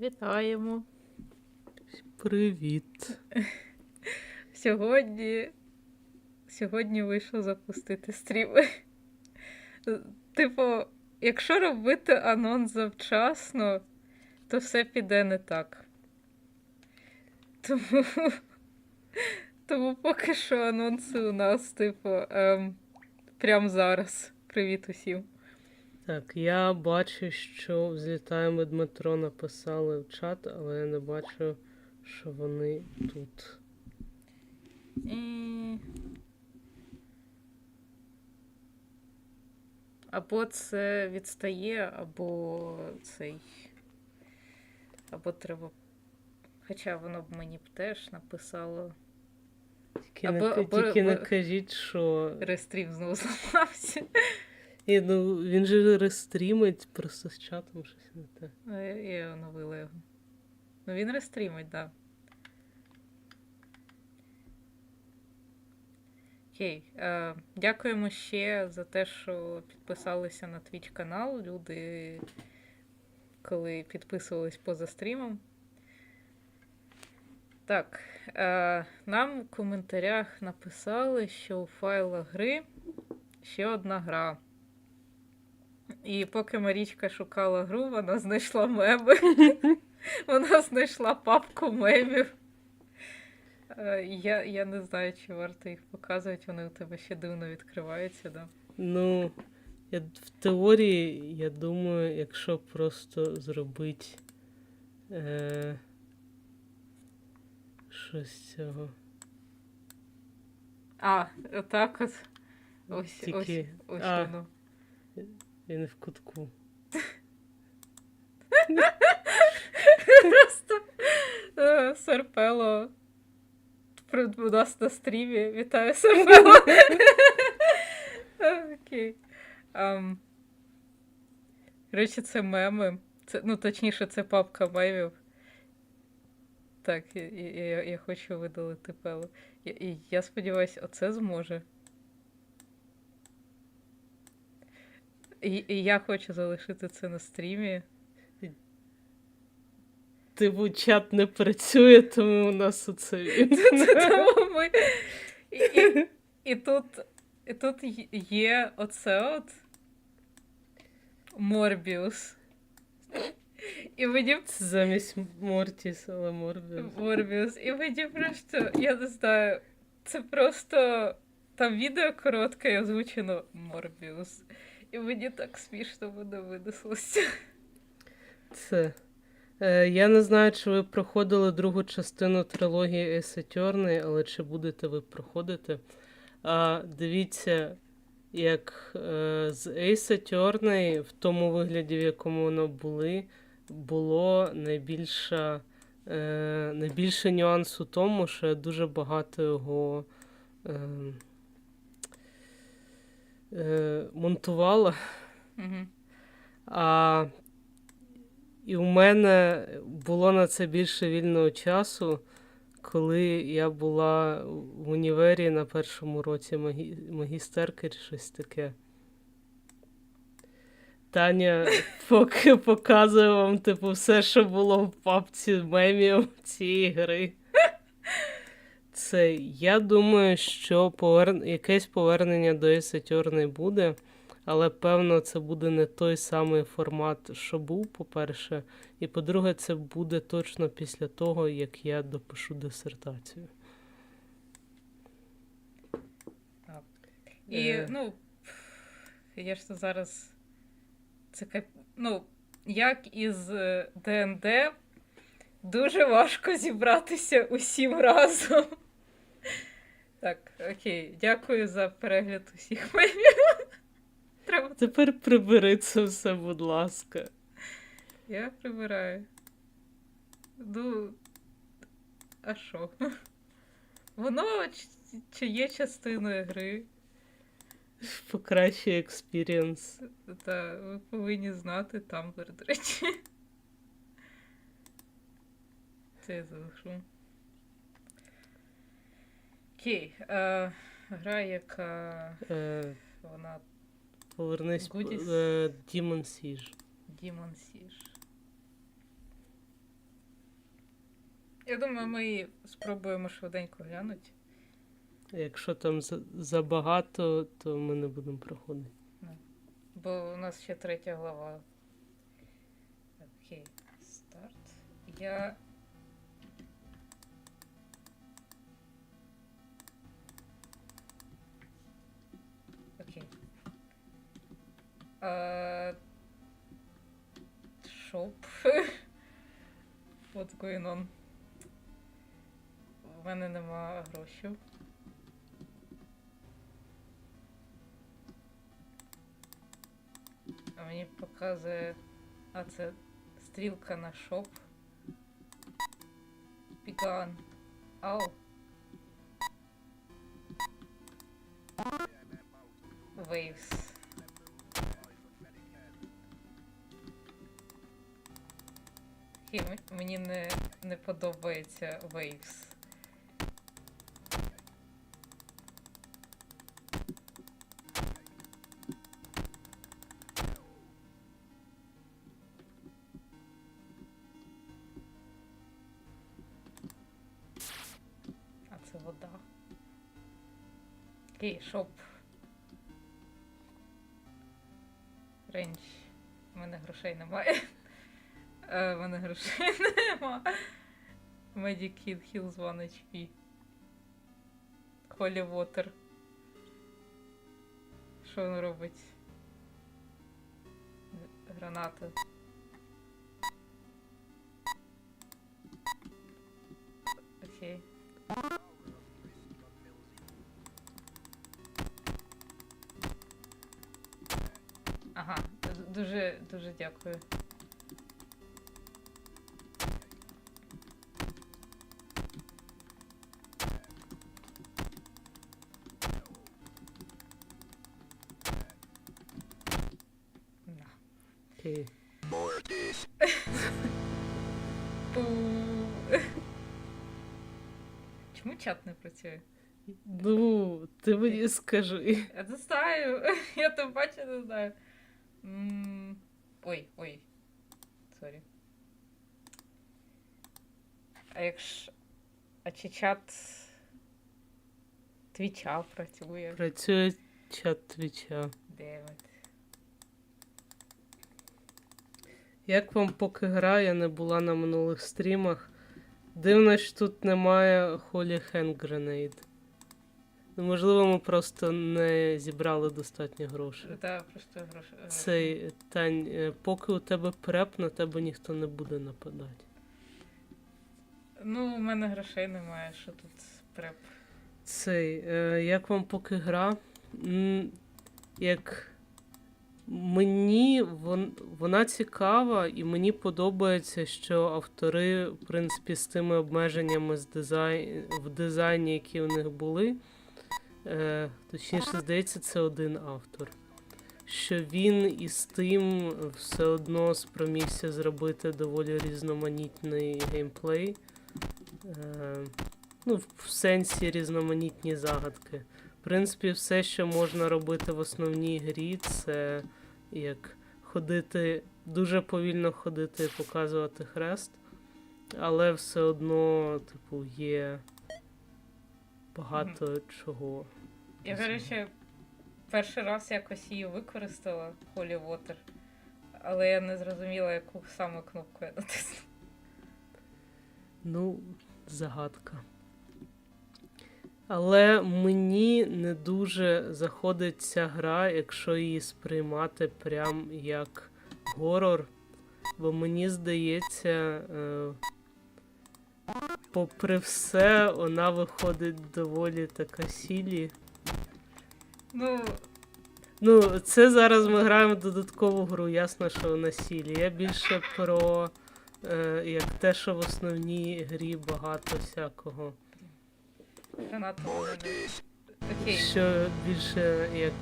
Вітаємо. Привіт. Сьогодні. Сьогодні вийшло запустити стріми. Типу, якщо робити анонс завчасно, то все піде не так. Тому, тому поки що анонси у нас, типу, ем, прямо зараз. Привіт усім. Так, я бачу, що взлітаємо Дмитро написали в чат, але я не бачу, що вони тут. І... Або це відстає, або цей. Або треба. Хоча воно б мені б теж написало. Тільки, Або- не, або- тільки не кажіть, що. Рестрім знову зламався. Ні, ну, він же рестрімить, просто з чатом щось не те. Ну, Я, оновила його. Ну він рестрімить, так. Да. Окей. Е, дякуємо ще за те, що підписалися на Twitch канал. Люди, коли підписувались поза стрімом. Так. Е, нам в коментарях написали, що у файлах гри ще одна гра. І поки Марічка шукала гру, вона знайшла меми. Вона знайшла папку мемів. Е, Я, я не знаю, чи варто їх показувати, вони у тебе ще дивно відкриваються, да? Ну, я, в теорії, я думаю, якщо просто зробити е, щось з цього. А, отак от. Ось, Тільки- ось, ось а. воно. Він в кутку. Просто е, Серпело. У нас на стрімі. Вітаю, Серпело. Окей. Коротше, це меми. Це, ну, точніше, це папка мемів. Так, я, я, я хочу видалити пело. Я, я сподіваюся, оце зможе. І, і я хочу залишити це на стрімі. Типу, чат не працює, тому у нас оце. Тому ми... І, і, і тут, і тут є оце от Морбіус. І мені Це замість Мортіс, але Морбіус. Морбіус. І мені просто, я не знаю, це просто там відео коротке і озвучено Морбіус. І мені так смішно воно винеслося. Це. Е, я не знаю, чи ви проходили другу частину трилогії Attorney, але чи будете ви проходити. А, дивіться, як е, з Ace Attorney, в тому вигляді, в якому воно були, було найбільша, е, найбільше нюанс тому, що я дуже багато його е, е, монтувала. Угу. А, і у мене було на це більше вільного часу, коли я була в універі на першому році магі... магістерки чи щось таке. Таня поки показує вам, типу, все, що було в папці мемів цієї гри. Це я думаю, що повер... якесь повернення до Ace Attorney буде. Але певно, це буде не той самий формат, що був, по-перше. І по-друге, це буде точно після того, як я допишу дисертацію. І, Е. ну, звісно, зараз це кап... ну, як із е, ДНД, дуже важко зібратися усім разом. Так, окей, дякую за перегляд усіх мемів. Треба. Тепер прибери це все, будь ласка. Я прибираю. Ну, а що? Воно чи є частиною гри. Покращує експірієнс. Та ви повинні знати Тамблер, до речі. Це я залишу. Окей. Е, гра, яка Е, вона повернись Goodies. е, Demon Siege. Demon Siege. Я думаю, ми її спробуємо швиденько глянути. Якщо там за- забагато, то ми не будемо проходити. Бо у нас ще третя глава. Окей, старт. Я. Шоп. What's going on? У мене нема грошей. А мені показує. А це стрілка на шоп. Піган. Ау. Хі, мені не, не подобається Waves. А це вода. Окей, шоп. Рейндж. У мене грошей немає. Е, У мене грошей нема. Medikit Heals 1 HP. Holy Water. Що він робить? Граната. Окей. Ага, дуже, дуже дякую. Окей. Пу. Чому чат не працює? Ну, ти мені скажи. Я не знаю. Я там бачу, не знаю. М, Ой, ой. Сорі. А якщо. А чи чат твіча працює? Працює чат твіча. Дев'ять. Як вам поки гра, я не була на минулих стрімах. Дивно, що тут немає Holy Hand Grenade. Ну, можливо, ми просто не зібрали достатньо грошей. Та просто гроші. Цей Тань, е, поки у тебе преп, на тебе ніхто не буде нападати. Ну, у мене грошей немає, що тут преп. Цей, е, як вам поки гра? М, Як мені вон, вона цікава, і мені подобається, що автори, в принципі, з тими обмеженнями з дизайн, в дизайні, які у них були. Е, точніше, здається, це один автор. Що він із тим все одно спромігся зробити доволі різноманітний геймплей. Е, ну, в сенсі різноманітні загадки. В принципі, все, що можна робити в основній грі, це як ходити, дуже повільно ходити і показувати хрест, але все одно, типу, є багато чого. Я, речі, перший раз якось її використала Holy Water, але я не зрозуміла, яку саме кнопку я натисну. Ну, загадка. Але мені не дуже заходить ця гра, якщо її сприймати прям як горор. Бо мені здається, е, попри все, вона виходить доволі така сілі. Ну, Ну, це зараз ми граємо в додаткову гру, ясно, що вона сілі. Я більше про е, як те, що в основній грі багато всякого. Граната у. Окей, Що більше як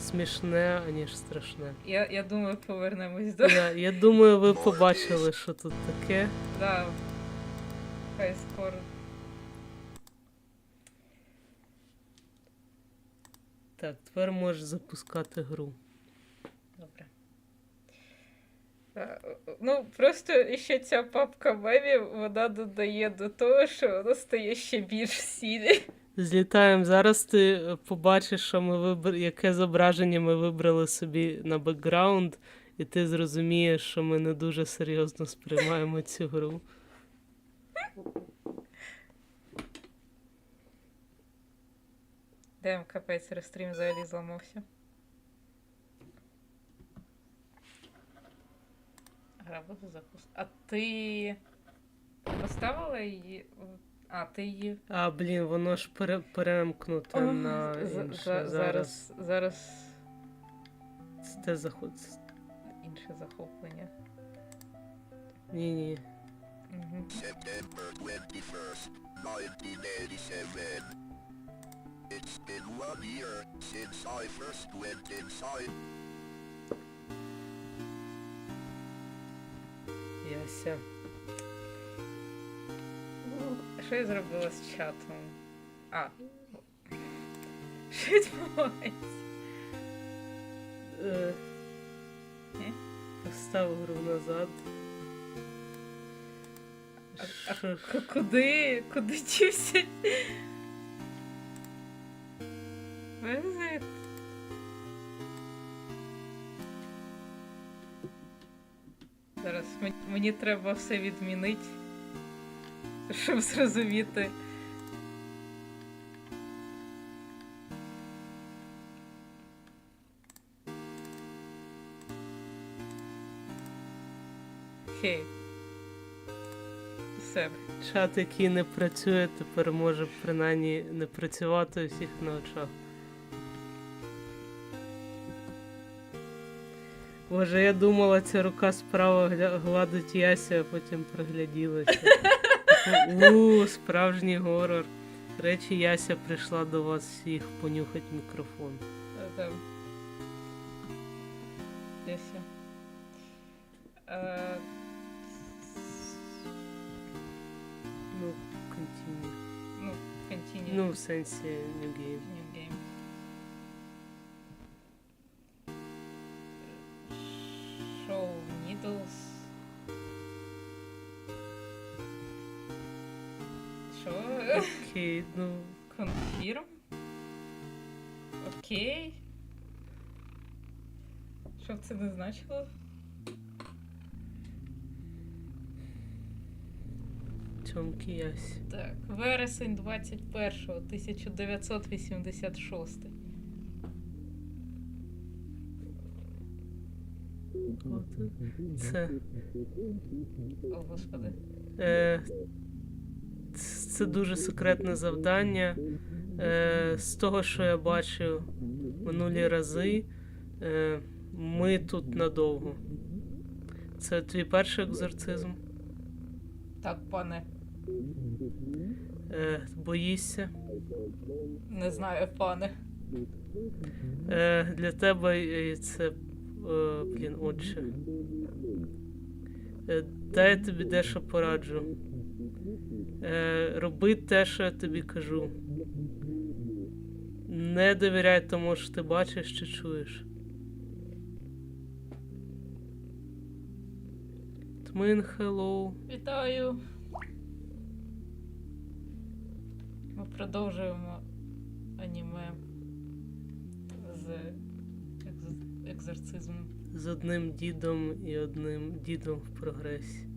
смішне, аніж страшне. я, я думаю, повернемось до. Я, я думаю, ви побачили, що тут таке. Да. Хай скоро. Так, тепер можеш запускати гру. Добре. Е, Ну, просто ще ця папка мемів, вона додає до того, що воно стає ще більш сірі. Злітаємо. Зараз ти е, побачиш, що ми вибр... яке зображення ми вибрали собі на бекграунд, і ти зрозумієш, що ми не дуже серйозно сприймаємо цю гру. Дем, капець, рестрім взагалі зламався. Гра буде запуск. А ти поставила її? А, ти її. А, блін, воно ж пере... перемкнуте О, на за- інше. за- зараз. зараз. Зараз Це те заход. інше захоплення. Ні, ні. Угу. September 21st, 1987. It's been one year since I first went inside. Яся. Що я зробила з чатом? А. Що відбувається? Е... Ні? Постав гру назад. А, а Що куди? Куди дівся? Мені, мені треба все відмінити, щоб зрозуміти. Окей. Все. Чат, який не працює, тепер може принаймні не працювати у всіх на очах. Боже, я думала, ця рука справа гладить Яся, а потім пригляділася. У, справжній горор. Речі, Яся прийшла до вас всіх понюхати мікрофон. Там. Яся. Е, Ну, continue. ну, continue. Ну, в сенсі New Game. Show needles. Що? Окей, ну. Confirm? Окей. Що б це не значило? Цьомки Ясі. Так, вересень 21-го, 1986. Це. О, господи. Е, це дуже секретне завдання. Е, з того, що я бачив минулі рази, е, ми тут надовго. Це твій перший екзорцизм. Так, пане, Е, боїшся. не знаю, пане. Е, для тебе це. Е, блін, отче. Е, дай я тобі дещо пораджу. Е, роби те, що я тобі кажу. Не довіряй тому, що ти бачиш чи чуєш. Тмин, хеллоу. Вітаю. Ми продовжуємо аніме з екзорцизмом. З одним дідом і одним дідом в прогресі.